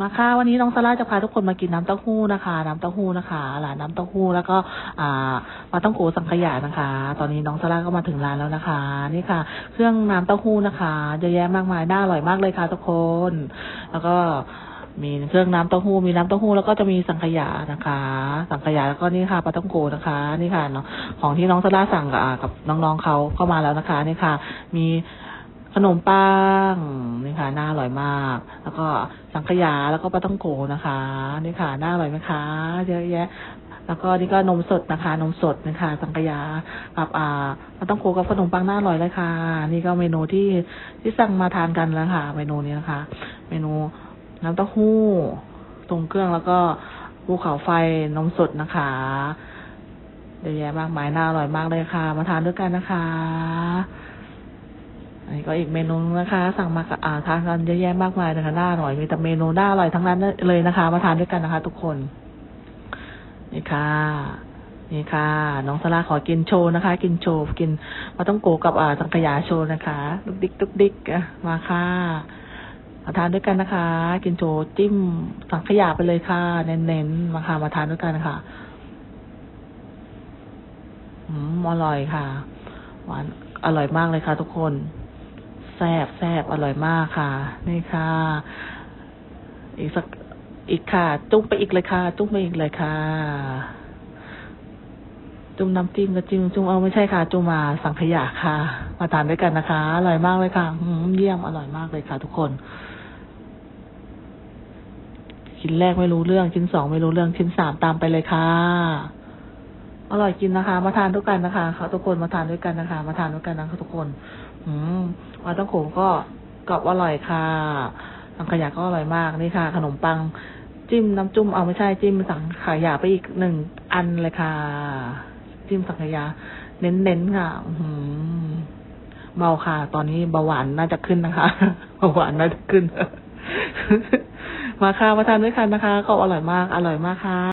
มาค่ะวันนี้น้องซาร่าจะพาทุกคนมากินน้ำเต้าหู้นะคะ น้ำเต้าหู้นะคะร้านน้ำเต้าหู้แล้วก็อ่าปลาต้องโกสังขยานะคะ ตอนนี้น้องซาร่าก็มาถึงร้านแล้วนะคะ นี่ค่ะ เครื่องน้ำเต้าหู้นะคะเยอะแยะมากมายน่าอร่อยมากเลยค่ะทุกคน แล้วก็มีเครื่องน้ำเต้าหู้มีน้ำเต้าหู้แล้วก็จะมีสังขยานะคะ สังขยาแล้วก็นี่ค่ะปลาต้องโกนะคะ นี่ค่ะเนาะของที่น้องซาร่าสั่งกับน้องๆเขาเข้ามาแล้วนะคะ นี่ค่ะ มี ขนมปังนี่ค่ะน่าอร่อยมาก แล้วก็สังขยาแล้วก็ปลาต้องโกนะคะนี่ค่ะน่าอร่อยไหมคะเยอะแยะ แล้วก็นี่ก็นมสดนะคะ นมสดนะคะ สังขยากับอ่าปลาต้องโกกับขนมปังน่าอร่อยเลยค่ะ นี่ก็เมนูที่ที่สั่งมาทานกันแล้วค่ะ เมนูนี้นะคะ เมนูน้ำเต้าหู้ตรงเครื่องแล้วก็ภูเขาไฟนมสดนะคะเยอะแยะมากมายน่าอร่อยมากเลยค่ะ มาทานด้วยกันนะคะ อันนี้ก็อีกเมนูนะคะ สั่งมาอ่าทานกันเยอะแยะมากมายนะคะน่าอร่อยมีแต่เมนูน่าอร่อยทั้งนั้นเลยนะคะ มาทานด้วยกันนะคะ ทุกคน นี่ค่ะนี่ค่ะ น้องสลาขอกินโชว์นะคะ กินโชว์กินมาต้องโกกับอ่าสังขยาโชว์นะคะลุกดิกลุกดิกมาค่ะมาทานด้วยกันนะคะ กินโชว์จิ้มสังขยาไปเลยค่ะเน้นๆมาค่ะมาทานด้วยกันนะคะอืมอร่อยค่ะ หวานอร่อยมากเลยค่ะทุกคน แซ่บแซ่บอร่อยมากค่ะ นี่ค่ะ อีกสักอีกค่ะ จุ้มไปอีกเลยค่ะ จุ้มไปอีกเลยค่ะจุ่มน้ำจิ้มกับจิ้มจุ่มเอาไม่ใช่ค่ะ จุ่มมาสังขยาค่ะ มาทานด้วยกันนะคะ อร่อยมากเลยค่ะอืมเยี่ยมอร่อยมากเลยค่ะ ทุกคนชิ้นแรกไม่รู้เรื่องชิ้นสองไม่รู้เรื่องชิ้นสามตามไปเลยค่ะ อร่อยกินนะคะ มาทานด้วยกันนะคะค่ะทุกคนมาทานด้วยกันนะคะ มาทานด้วยกันนะคะทุกคน อืมปลาต้องโขงก็กรอบอร่อยค่ะสังขยาก็อร่อยมากนี่ค่ะ ขนมปัง จิ้มน้ำจุ่มเอาไม่ใช่จิ้มสังขยาไปอีกหนึ่งอันเลยค่ะ จิ้มสังขยา เน้นๆค่ะอื้อหือเมาค่ะ ตอนนี้เบาหวานน่าจะขึ้นนะคะเบาหวานน่าจะขึ้น มาค่ะมาทานด้วยกันนะคะ ก็อร่อยมาก อร่อยมากค่ะ